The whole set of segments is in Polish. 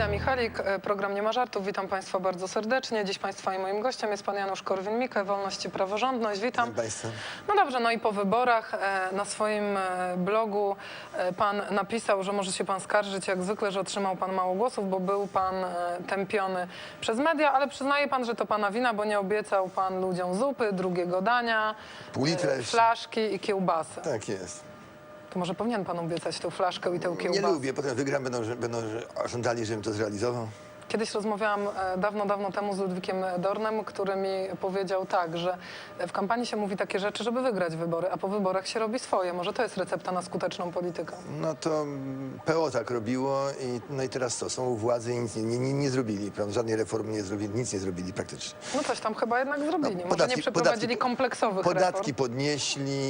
Iza Michalik, e, program Nie ma żartów. Witam Państwa bardzo serdecznie. Dziś Państwa i moim gościem jest Pan Janusz Korwin-Mikke, Wolność i Praworządność. Witam. Witam. No dobrze, no i po wyborach e, na swoim e, blogu Pan napisał, że może się Pan skarżyć jak zwykle, że otrzymał Pan mało głosów, bo był Pan tępiony przez media, ale przyznaje Pan, że to Pana wina, bo nie obiecał Pan ludziom zupy, drugiego dania, Pół flaszki i kiełbasę. Tak jest. To może powinien Pan obiecać tę flaszkę i tę Nie kiełbasę. lubię, potem wygram, będą, będą żądali, żebym to zrealizował. Kiedyś rozmawiałam e, dawno, dawno temu z Ludwikiem Dornem, który mi powiedział tak, że w kampanii się mówi takie rzeczy, żeby wygrać wybory, a po wyborach się robi swoje. Może to jest recepta na skuteczną politykę. No to PO tak robiło i, no i teraz co, są u władzy i nic nie, nie, nie, zrobili, prawda? Żadnej reformy nie zrobili, nic nie zrobili praktycznie. No coś tam chyba jednak zrobili. No, Może podatki- nie przeprowadzili podatki- kompleksowych Podatki reform. podnieśli,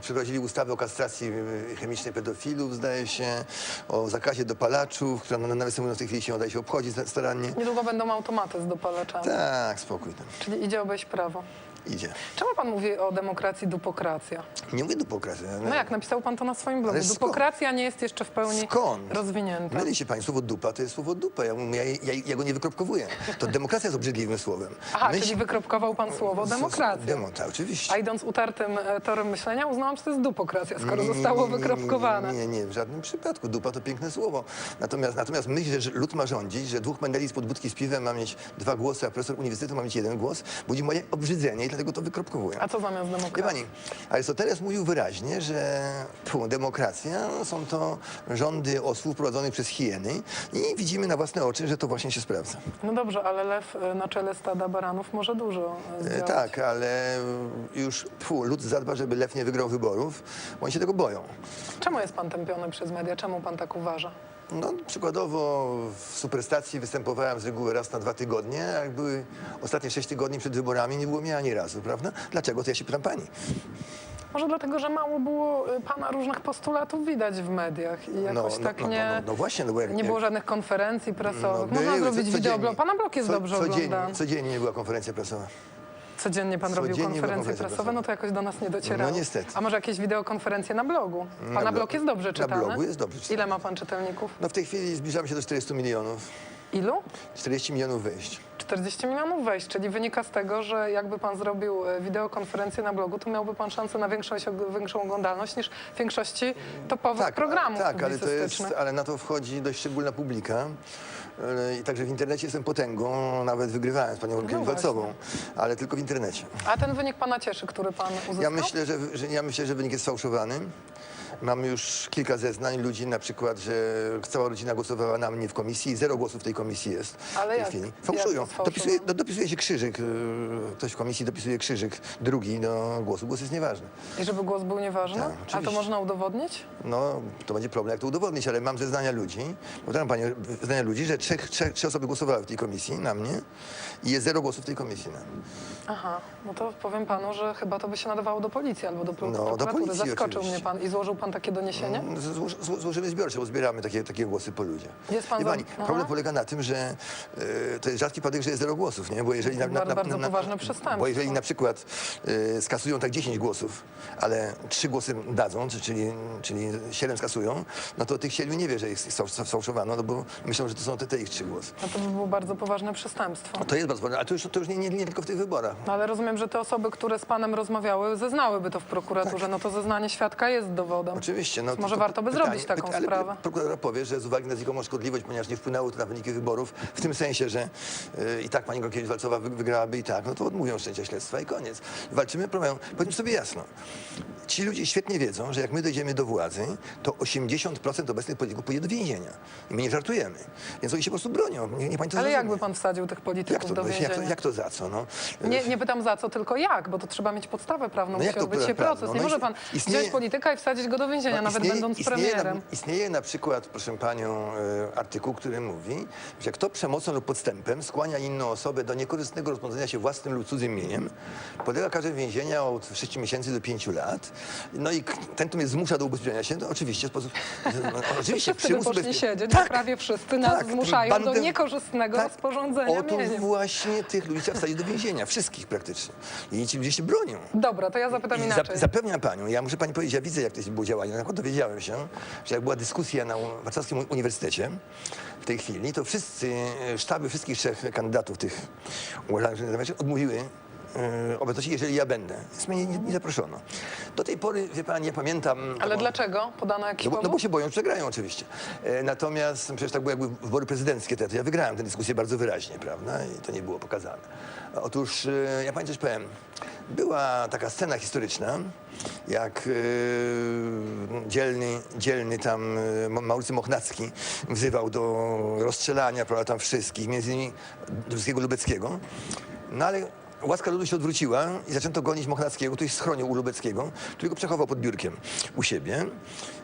przeprowadzili ustawę o kastracji y, chemicznej pedofilów, zdaje się, o zakazie dopalaczów, która no, nawiasem mówiąc w tej chwili się udaje się obchodzić starannie. Niedługo będą automaty z dopalaczami. Tak, spokój tam, Czyli idzie obejść prawo. Idzie. Czemu pan mówi o demokracji dupokracja? Nie mówię dupokracja. No jak, napisał pan to na swoim blogu. Skąd? Dupokracja nie jest jeszcze w pełni Skąd? rozwinięta. Myli się pani, słowo dupa to jest słowo dupa. Ja, ja, ja, ja go nie wykropkowuję. To demokracja jest obrzydliwym słowem. Aha, Myśl- czyli wykropkował pan słowo demokracja. Demo, tak, oczywiście. A idąc utartym e, torem myślenia, uznałam, że to jest dupokracja, skoro Nie, zostało wykropkowane. Nie, nie, nie, w żadnym przypadku. Dupa to piękne słowo. Natomiast, natomiast myśl, że lud ma rządzić, że dwóch meneli spod budki z piwem ma mieć dwa głosy, a profesor uniwersytetu ma mieć jeden głos, budzi moje obrzydzenie dlatego to wykropkowuję. A co zamiast Wie demokracji? pani, Arystoteles mówił wyraźnie, że fu, demokracja są to rządy osłów prowadzonych przez hieny i widzimy na własne oczy, że to właśnie się sprawdza. No dobrze, ale lew e, na czele stada baranów może dużo e, E, zdziałać. Tak, ale już fu, lud zadba, żeby Lew nie wygrał wyborów, bo oni się tego boją. Czemu jest pan tępiony przez media? Czemu pan tak uważa? No, przykładowo w Superstacji występowałem z reguły raz na dwa tygodnie, a jak były ostatnie sześć tygodni przed wyborami, nie było mnie ani razu, prawda? Dlaczego? To ja się pytam pani. Może dlatego, że mało było e, pana różnych postulatów widać w mediach i jakoś tak no, nie... no, no, no właśnie, no bo jak, Nie było żadnych konferencji prasowych. Można były, zrobić wideoblog. Pana blog jest co- dobrze codziennie, oglądany. Codziennie była konferencja prasowa. Codziennie pan robił Codziennie były konferencje prasowe, no to jakoś do nas nie docierało. No niestety. A może jakieś wideokonferencje na blogu? Pana Na blo- blog jest dobrze na czytany? blogu jest dobrze czytany. Ile ma pan czytelników? No w tej chwili zbliżamy się do 400 milionów. Ilu? 40 milionów wejść. 40 milionów wejść, czyli wynika z tego, że jakby pan zrobił e, wideokonferencję na blogu, to miałby pan szansę na większą, większą oglądalność niż w większości topowych programów Tak, ale to jest, ale na to wchodzi dość szczególna publika. Yy, I także w internecie jestem potęgą, nawet wygrywałem z panią Olgią No Walcową, ale tylko w internecie. A ten wynik pana cieszy, który pan uzyskał? Ja myślę, że, że, ja myślę, że wynik jest sfałszowany. Mamy już kilka zeznań ludzi, na przykład, że cała rodzina głosowała na mnie w komisji i zero głosów w tej komisji jest. Ale w tej jak- chwili. jak Fałszują. to Dopisuje, dopisuje się krzyżyk. yy, Ktoś w komisji dopisuje krzyżyk drugi do głosu. Głos jest nieważny. I żeby głos był nieważny? Tak, A to oczywiście. można udowodnić? No, to będzie problem, jak to udowodnić, ale mam zeznania ludzi, powtarzam pani, zeznania ludzi, że trzech, trzech, trzy osoby głosowały w tej komisji na mnie i jest zero głosów w tej komisji na mnie. Aha, no to powiem panu, że chyba to by się nadawało do policji albo do pro- No, do prokuratury. policji Zaskoczył oczywiście. mnie pan i złożył pan takie doniesienie? Zło, złożymy zbiorcze, bo zbieramy takie, takie głosy po ludziach. Jest pan Wie pani, Aha. problem polega na tym, że e, to jest rzadki przypadek, że jest zero głosów, nie? Bo jeżeli To bardzo- bardzo poważne przestępstwo. Bo jeżeli na przykład e, skasują tak 10 głosów, ale trzy głosy dadzą, czy- czyli, czyli 7 skasują, no to tych 7 nie wie, że ich sfałsz- sfałszowano, no bo myślą, że to są te, te ich trzy głosy. No to by było bardzo poważne przestępstwo. To jest bardzo ważne, ale to już, to już nie, nie, nie tylko w tych wyborach. No ale rozumiem, że te osoby, które z panem rozmawiały, zeznałyby to w prokuraturze. No to zeznanie świadka jest dowodem. Oczywiście. No, Może warto by pytanie- zrobić taką ale sprawę. Prokurator powie, że z uwagi na znikomą szkodliwość, ponieważ nie wpłynęło to na wyniki wyborów, w tym sensie, że y, i tak pani Gąkiewicz-Walcowa wy- wygrałaby i tak, no to odmówią wszczęcia śledztwa i koniec. Walczymy problem. Powiedzmy sobie jasno. Ci ludzie świetnie wiedzą, że jak my dojdziemy do władzy, to 80% obecnych polityków pójdzie do więzienia. I my nie żartujemy. Więc oni się po prostu bronią. Nie, nie pani to Ale zrozumie. jakby pan wsadził tych jak polityków to, do jak, więzienia? to, jak to za co? No? Nie, nie pytam za co, tylko jak, bo to trzeba mieć podstawę prawną, No musi jak odbyć się prawną? proces. No Nie i może pan istnieje- wziąć polityka i wsadzić go do więzienia, No, nawet istnieje- będąc istnieje premierem. Na, istnieje na przykład, proszę panią, e, artykuł, który mówi, że kto przemocą lub podstępem skłania inną osobę do niekorzystnego rozporządzenia się własnym lub cudzym mieniem, podlega karze więzienia od 6 miesięcy do 5 lat No i ten, kto mnie zmusza do ubezpieczenia się, to oczywiście w sposób... No, oczywiście, Wszyscy poszli siedzieć, bo prawie wszyscy nas tak, zmuszają do niekorzystnego rozporządzenia Otóż mieniem. właśnie tych ludzi trzeba do więzienia, wszystkich praktycznie. I ci ludzie się bronią. Dobra, to ja zapytam I inaczej. zap- zapewniam panią, ja muszę pani powiedzieć, ja widzę, jak to było działanie. Na przykład dowiedziałem się, że jak była dyskusja na Warszawskim Uniwersytecie w tej chwili, to wszyscy e, sztaby wszystkich trzech kandydatów tych nie odmówiły obecności, jeżeli ja będę. Więc mnie nie, nie zaproszono. Do tej pory, wie pani, ja pamiętam... Ale dlaczego? Podano jakiś no bo, no bo się boją, że przegrają oczywiście. E, natomiast przecież tak było jakby wybory prezydenckie, to ja wygrałem tę dyskusję bardzo wyraźnie, prawda? I to nie było pokazane. Otóż e, ja pani coś powiem. Była taka scena historyczna, jak e, dzielny, dzielny tam Ma- Maurycy Mochnacki wzywał do rozstrzelania, prawda, tam wszystkich, między innymi Druskiego Lubeckiego. No ale łaska ludu się odwróciła i zaczęto gonić Mochnackiego, który schronił u Lubeckiego, który go przechował pod biurkiem u siebie.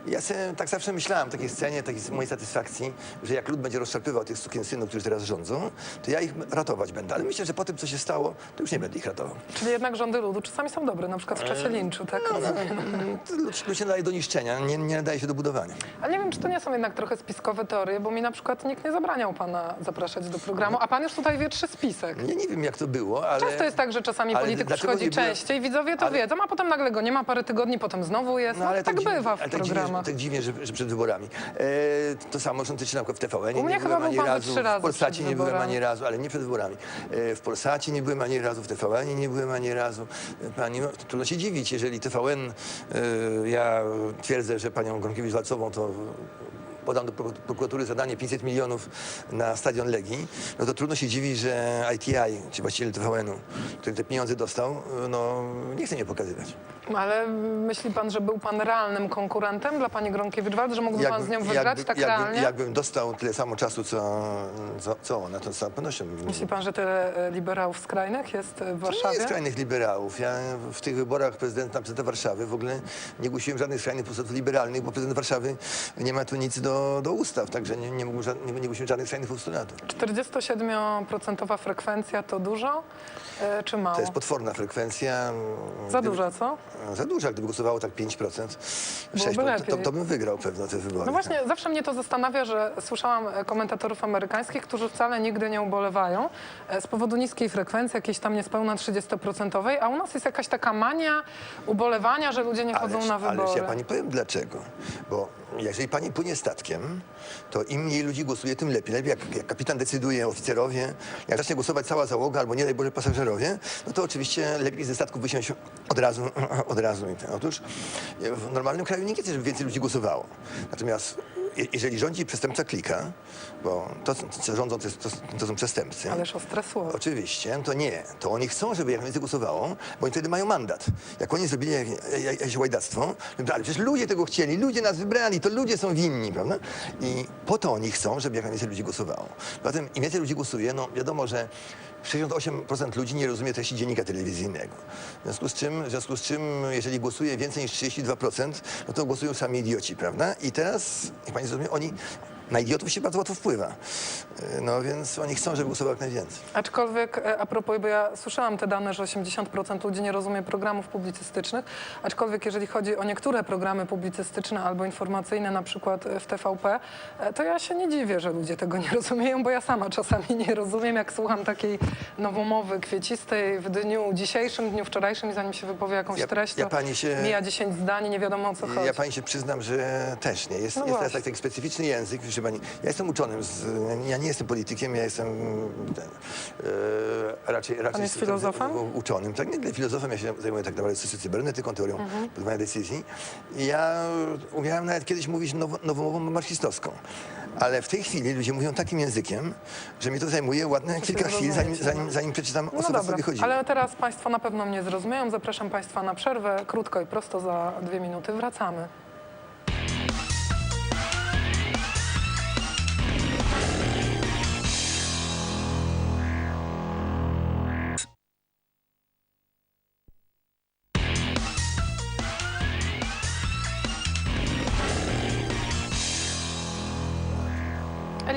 I ja sobie tak zawsze myślałem w takiej scenie, takiej mojej satysfakcji, że jak lud będzie rozszarpywał tych synów, którzy teraz rządzą, to ja ich ratować będę. Ale myślę, że po tym, co się stało, to już nie będę ich ratował. Czyli jednak rządy ludu czasami są dobre, na przykład w czasie linczu, tak? Mm, to Lud się nadaje do niszczenia, nie, nie nadaje się do budowania. Ale nie wiem, czy to nie są jednak trochę spiskowe teorie, bo mi na przykład nikt nie zabraniał pana zapraszać do programu, a pan już tutaj wietrzy spisek. Ja nie wiem, jak to było, ale... Często jest tak, że czasami ale polityk dlaczego przychodzi nie było- częściej, widzowie to Ale- wiedzą, a potem nagle go nie ma parę tygodni, potem znowu jest. No, tak dziwnie- bywa w ale tak dziwnie, programach. że, tak dziwnie, że, że przed wyborami. E, to samo są tyczy na przykład w TVN. U mnie nie chyba byłem był ani pan ze razu, trzy razy w Polsacie przed nie byłem wyborami. ani razu, ale nie przed wyborami. E, w Polsacie nie byłem ani razu, w TVN nie byłem ani razu. E, Pani, no, trudno się dziwić, jeżeli TVN, e, ja twierdzę, że panią Gronkiewicz-Walcową to podam do pro- prokuratury zadanie 500 milionów na stadion Legii, no to trudno się dziwić, że ITI, czy właściciel TVN-u, który te pieniądze dostał, no nie chce mnie pokazywać. Ale myśli pan, że był pan realnym konkurentem dla pani Gronkiewicz-Waltz, że mógłby pan z nią wygrać jakby- tak jakbym, realnie? Jakbym dostał tyle samo czasu, co, co, co ona, to z całą pewnością Myśli pan, że tyle e, liberałów skrajnych jest w To nie Warszawie? jest skrajnych liberałów. Ja w tych wyborach prezydenta, prezydenta Warszawy w ogóle nie głosiłem żadnych skrajnych postulatów liberalnych, bo prezydent Warszawy nie ma tu nic do, do ustaw, także nie, nie, mógł, ża- nie, nie głosiłem żadnych skrajnych postulatów. 47% frekwencja to dużo e, czy mało? To jest potworna frekwencja. Za duża, co? Za duża. Gdyby głosowało tak 5%, 6%, to, lepiej. to, to bym wygrał pewno te wybory. No właśnie, zawsze mnie to zastanawia, że słyszałam e, komentatorów amerykańskich, którzy wcale nigdy nie ubolewają e, z powodu niskiej frekwencji, jakiejś tam niespełna 30%, a u nas jest jakaś taka mania ubolewania, że ludzie nie chodzą Ależ, na wybory. ależ ja pani powiem dlaczego. Bo jeżeli pani płynie statkiem, to im mniej ludzi głosuje, tym lepiej. Lepiej jak, jak kapitan decyduje, oficerowie, jak zacznie głosować cała załoga, albo nie daj Boże pasażerowie, no to oczywiście lepiej ze statku wysiąść od razu, od razu. Otóż w normalnym kraju nie chce, żeby więcej ludzi głosowało. Natomiast je- jeżeli rządzi przestępca klika, bo to, co rządzą, to, to, to są przestępcy. Ależ ostre słowo. Oczywiście, to nie. To oni chcą, żeby jak najwięcej głosowało, bo oni wtedy mają mandat. Jak oni zrobili jak- jak- jakieś łajdactwo, to ale przecież ludzie tego chcieli, ludzie nas wybrali, to ludzie są winni, prawda? I po to oni chcą, żeby jak najwięcej ludzi głosowało. Zatem im więcej ludzi głosuje, no wiadomo, że 68% ludzi nie rozumie treści dziennika telewizyjnego. W związku z czym, w związku z czym jeżeli głosuje więcej niż 32%, no to głosują sami idioci, prawda? I teraz, jak pani zrozumie, oni na idiotów się bardzo łatwo wpływa. E, No więc oni chcą, żeby głosowało jak najwięcej. Aczkolwiek e, a propos, bo ja słyszałam te dane, że 80% ludzi nie rozumie programów publicystycznych, aczkolwiek jeżeli chodzi o niektóre programy publicystyczne albo informacyjne, na przykład e, w TVP, to ja się nie dziwię, że ludzie tego nie rozumieją, bo ja sama czasami nie rozumiem, jak słucham takiej nowomowy kwiecistej w dniu dzisiejszym, dniu wczorajszym i zanim się wypowie jakąś Ja- treść, ja pani się- mija 10 zdań i nie wiadomo o co chodzi. Ja pani się przyznam, że też nie. Jest, No jest taki specyficzny język, proszę pani. Ja jestem uczonym, z, ja nie jestem politykiem, ja jestem ten, e, raczej, raczej jest z- filozofem? uczonym. Tak, nie nie filozofem, ja się zajmuję tak naprawdę cy- cybernetyką, teorią Mhm. podejmowania decyzji. I ja umiałem nawet kiedyś mówić nowo, nowomową marksistowską. Ale w tej chwili ludzie mówią takim językiem, że mi to zajmuje ładne kilka chwil, zanim, zanim, zanim przeczytam, o No dobra, sobie chodziło. ale teraz Państwo na pewno mnie zrozumieją. Zapraszam Państwa na przerwę. Krótko i prosto za dwie minuty wracamy.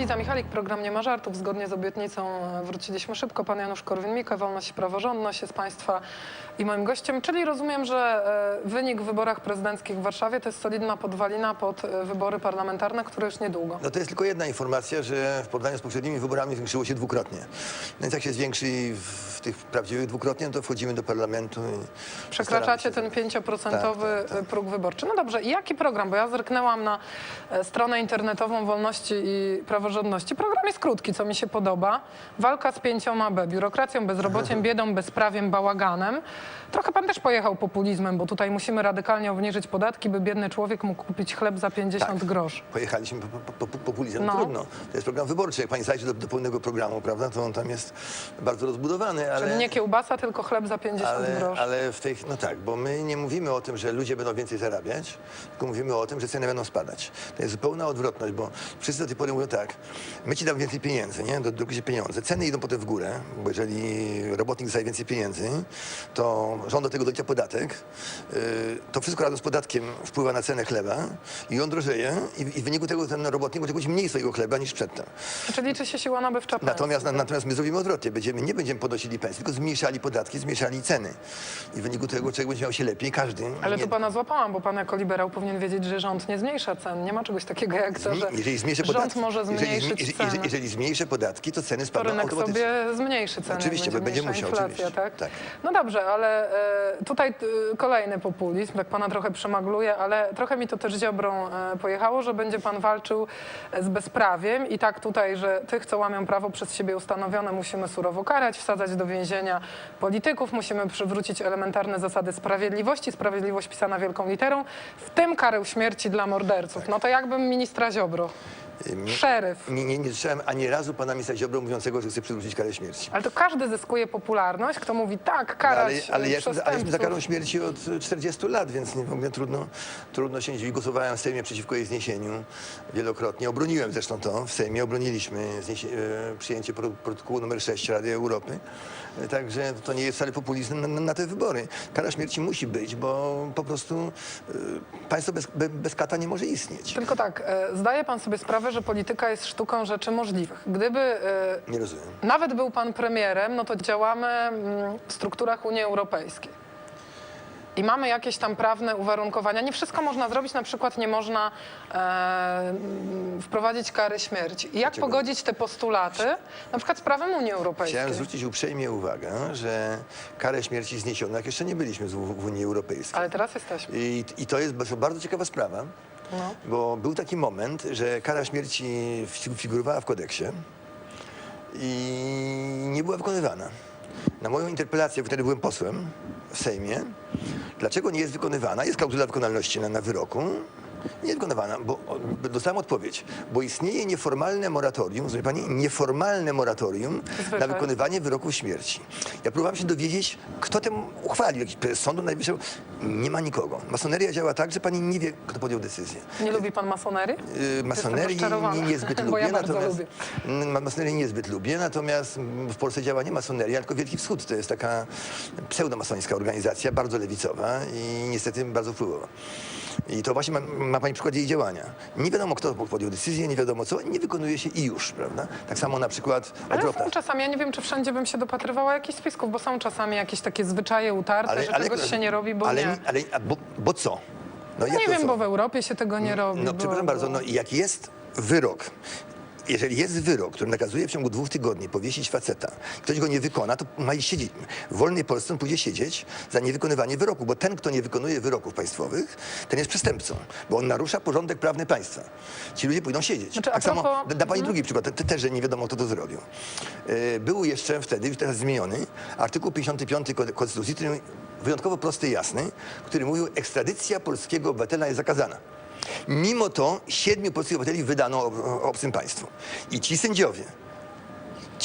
Eliza Michalik, program Nie ma żartów. Zgodnie z obietnicą e, wróciliśmy szybko. Pan Janusz Korwin-Mikke, Wolność i Praworządność jest Państwa i moim gościem, czyli rozumiem, że e, wynik w wyborach prezydenckich w Warszawie to jest solidna podwalina pod e, wybory parlamentarne, które już niedługo. No to jest tylko jedna informacja, że w porównaniu z poprzednimi wyborami zwiększyło się dwukrotnie. Więc jak się zwiększy w tych prawdziwych dwukrotnie, no to wchodzimy do parlamentu i Przekraczacie ten się 5% Tak, tak, tak. próg wyborczy. No dobrze, i jaki program? Bo ja zerknęłam na stronę internetową Wolności i Praworządności. Program jest krótki, co mi się podoba. Walka z pięcioma B, biurokracją, bezrobociem, biedą, bezprawiem, bałaganem. Trochę pan też pojechał populizmem, bo tutaj musimy radykalnie obniżyć podatki, by biedny człowiek mógł kupić chleb za 50 Tak. groszy. Pojechaliśmy po, po, po, populizmem. No. Trudno. To jest program wyborczy. Jak pani zajrzy do, do pełnego programu, prawda, to on tam jest bardzo rozbudowany, ale... Czyli nie kiełbasa, tylko chleb za 50 Ale, groszy. ale w tej, no tak, bo my nie mówimy o tym, że ludzie będą więcej zarabiać, tylko mówimy o tym, że ceny będą spadać. To jest zupełna odwrotność, bo wszyscy do tej pory mówią tak, my ci damy więcej pieniędzy, nie? Się pieniądze. Ceny idą potem w górę, bo jeżeli robotnik dostaje więcej pieniędzy, to rząd do tego dolicza podatek, yy, to wszystko razem z podatkiem wpływa na cenę chleba i on drożeje i, i w wyniku tego ten robotnik może kupić mniej swojego chleba niż przedtem. Czy liczy się siła nabywcza państwa? Natomiast, na, natomiast my zrobimy odwrotnie. Będziemy, nie będziemy podnosili pensji, tylko zmniejszali podatki, zmniejszali ceny. I w wyniku tego człowiek będzie miał się lepiej, każdy. Ale nie, tu pana złapałam, bo pan jako liberał powinien wiedzieć, że rząd nie zmniejsza cen. Nie ma czegoś takiego jak to, że jeżeli rząd może jeżeli, jeżeli, ceny. jeżeli, zmniejszę podatki, to ceny to spadną rynek automatycznie. sobie zmniejszy ceny. Oczywiście, będzie mniejsza musiał, inflacja, oczywiście. tak? Tak. No dobrze, ale e, tutaj e, kolejny populizm, tak pana trochę przemagluje, ale trochę mi to też ziobrą e, pojechało, że będzie pan walczył z bezprawiem i tak tutaj, że tych, co łamią prawo przez siebie ustanowione, musimy surowo karać, wsadzać do więzienia polityków, musimy przywrócić elementarne zasady sprawiedliwości, sprawiedliwość pisana wielką literą, w tym karę śmierci dla morderców. No to jakbym ministra Ziobro, Nie, szeryf. nie, nie, nie słyszałem ani razu pana ministra Ziobro mówiącego, że chce przywrócić karę śmierci. Ale to każdy zyskuje popularność, kto mówi tak, No, karać ale, ale, ja jestem, za- ale jestem za przestępców. karą śmierci od 40 lat, więc nie, w ogóle trudno, trudno się dziwić. Głosowałem w Sejmie przeciwko jej zniesieniu wielokrotnie. Obroniłem zresztą to. W Sejmie obroniliśmy zniesie, e, przyjęcie pro, protokołu nr 6 Rady Europy. E, Także to nie jest wcale populizm na, na, te wybory. Kara śmierci musi być, bo po prostu e, państwo bez, be- bez kata nie może istnieć. Tylko tak, zdaje pan sobie sprawę, że polityka jest sztuką rzeczy możliwych. Gdyby e, Nie rozumiem. nawet był pan premierem, no to działamy mm, w strukturach Unii Europejskiej. I mamy jakieś tam prawne uwarunkowania. Nie wszystko można zrobić, na przykład nie można e, mm, wprowadzić kary śmierci. I jak Dlaczego? pogodzić te postulaty, na przykład z prawem Unii Europejskiej? Chciałem zwrócić uprzejmie uwagę, że karę śmierci zniesiono, jak jeszcze nie byliśmy w, Unii Europejskiej. Ale teraz jesteśmy. I, I to jest bardzo ciekawa sprawa, No. bo był taki moment, że kara śmierci fi- figurowała w kodeksie i nie była wykonywana. Na moją interpelację, wtedy byłem posłem w Sejmie, dlaczego nie jest wykonywana? Jest klauzula wykonalności na, na wyroku. Nie wykonywana, bo dostałem odpowiedź, bo istnieje nieformalne moratorium, rozumie pani, nieformalne moratorium Zwykle. na wykonywanie wyroków śmierci. Ja próbowałem się dowiedzieć, kto tym uchwalił, jakiś prezes Sądu Najwyższego. Nie ma nikogo. Masoneria działa tak, że pani nie wie, kto podjął decyzję. Nie lubi pan masonerii? Yy, Masonerii niezbyt bo lubię, ja natomiast lubię. Mm, masonerii niezbyt lubię, natomiast w Polsce działa nie masoneria, tylko Wielki Wschód. To jest taka pseudomasońska organizacja, bardzo lewicowa i niestety bardzo wpływowa. I to właśnie ma, ma pani przykład jej działania. Nie wiadomo, kto podjął decyzję, nie wiadomo co, nie wykonuje się i już, prawda? Tak samo na przykład Ale są czasami, ja nie wiem, czy wszędzie bym się dopatrywała jakichś spisków, bo są czasami jakieś takie zwyczaje utarte, że czegoś się nie robi, bo ale, nie. Ale, bo, bo co? No, jak nie wiem, co? bo w Europie się tego nie robi. No bo, przepraszam bardzo, bo- no jak jest wyrok, jeżeli jest wyrok, który nakazuje w ciągu dwóch tygodni powiesić faceta, ktoś go nie wykona, to ma iść siedzieć. W wolnej Polsce on pójdzie siedzieć za niewykonywanie wyroku, bo ten, kto nie wykonuje wyroków państwowych, ten jest przestępcą, bo on narusza porządek prawny państwa. Ci ludzie pójdą siedzieć. Znaczy, tak samo, propos- da, da pani drugi przykład, te, te, też, że nie wiadomo, kto to zrobił. Yy, Był jeszcze wtedy, już teraz zmieniony, artykuł 55 Ko- Konstytucji, który wyjątkowo prosty i jasny, który mówił, ekstradycja polskiego obywatela jest zakazana. Mimo to siedmiu polskich obywateli wydano ob- obcym państwu. I ci sędziowie,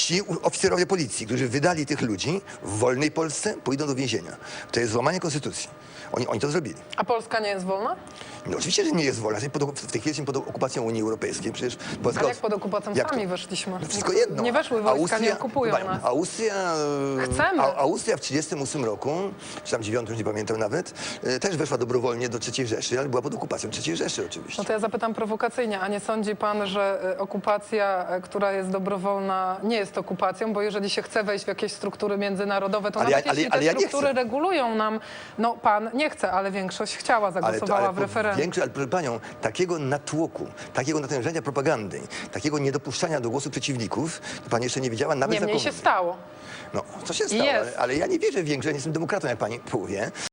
ci oficerowie policji, którzy wydali tych ludzi w wolnej Polsce, pójdą do więzienia. To jest złamanie konstytucji. Oni, oni to zrobili. A Polska nie jest wolna? No oczywiście, że nie jest wolna. Pod, w tej chwili jesteśmy pod okupacją Unii Europejskiej. Przecież Polska... Ale jak pod okupacją Jak to? sami weszliśmy? No wszystko jedno. Nie weszły wojska, nie okupują Chyba- nas. Austria, e, Chcemy. A, Austria w 1938 roku, czy tam 9, już nie pamiętam nawet, e, też weszła dobrowolnie do III Rzeszy, ale była pod okupacją III Rzeszy oczywiście. No to ja zapytam prowokacyjnie, a nie sądzi pan, że e, okupacja, która jest dobrowolna, nie jest jest okupacją, bo jeżeli się chce wejść w jakieś struktury międzynarodowe, to Ale nawet ja- ale- jeśli te ale ja struktury regulują nam, no pan nie chce, ale większość chciała, zagłosowała ale w referendum. większe, ale proszę panią, takiego natłoku, takiego natężenia propagandy, takiego niedopuszczania do głosu przeciwników, to pani jeszcze nie widziała nawet Niemniej za się stało. No, co się stało? Ale, ale ja nie wierzę w większość, ja nie jestem demokratą, jak pani powie.